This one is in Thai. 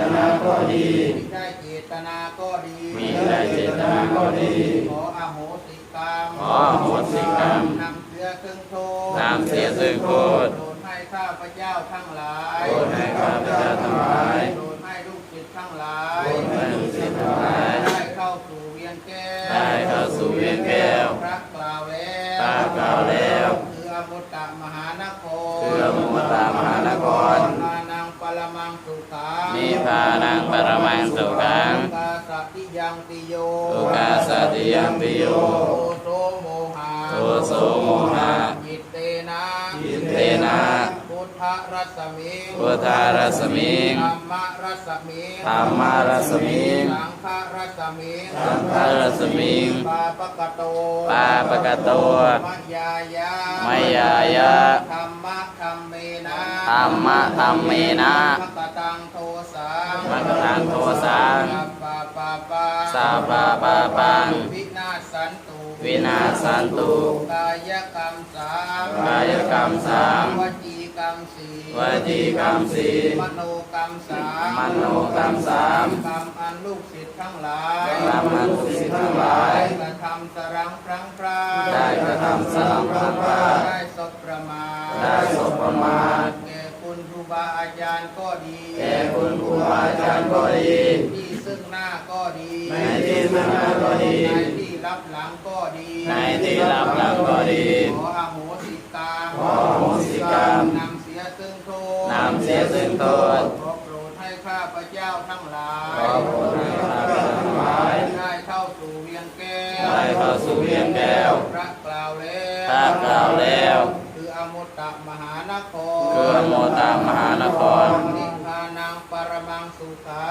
ตนาก็ดีมิได้เจตนาก็ดีมิได้เจตนาก็ดี ขออโหสิกรรมขออโหสิกรรมนำเสียซึ่งโทษนำเสียซึ่งโทษโปรดให้ข้าพเจ้าทั้งหลายโปรดให้ข้าพเจ้าทั้งหลายโปรดให้ลูกศิษย์ทั้งหลายโปรดให้ลูกศิษย์ทั้งหลายได้เข้าสู่เวียนแก้วได้เข้าสู่เวียนแก้วพระกล่าวแล้วพระกล่าวแล้วคืออมุตตมหานครคืออมุตตมหานครานังปรมังสุขังกาสติยังติโยโอกาสติยังปิโยโตโสโมหะโตโสโมหะจิตเตนะจิตเตนะพุทธรัสมิงพุทธรัสมิงธรรมรัสมิงธรรมรัสมิงสังฆรัสมิงสังฆรัสมิงปาปะกะโตปาปะกะโตมะยายะมยายะธรรมะธรรมเมนะ ธรรมะธรรมเมนะมะกะตังโทสังมะกะตังโทสังสัพปะปะปะสาปาปาปังวินาศสันตุวินาศสันตุกายกรรมสามกายกรรมสามวจีกรรมสี่วจีกรรมสี่มโนกรรมสามมโนกรรมสามกรรมอันลูกศิษย์ทั้งหลายกรรมอันลูกศิษย์ทั้งหลายได้กระทำสรังพรังพรากได้กระทำสลับพลัดพรากได้สบประมาทได้สบประมาทแก่คุณครู บาอาจารย์ก็ดี แก่คุณครูบาอาจารย์ก็ดีที่ซึ่งหน้าก็ดีในที่ซึ่งหน้าก็ดีในที่รับหลังก็ดีในที่รับหลังก็ดี ขออโหสิกรรมขออโหสิกรรมนำเสียซึ่งโทษนำเสียซึ่งโทษขอโปรดให้ข้าพเจ้าทั้งหลายขอโปรดให้ข้าพเจ้าทั้งหลายได้เข้าสู่เวียนแก้วได้เข้าสู่เวียนแก้วพระกล่าวแล้วพระกล่าวแล้วคืออ มุตตมหานครเกิดโมตามหานครนิพพานังปรมังสุขา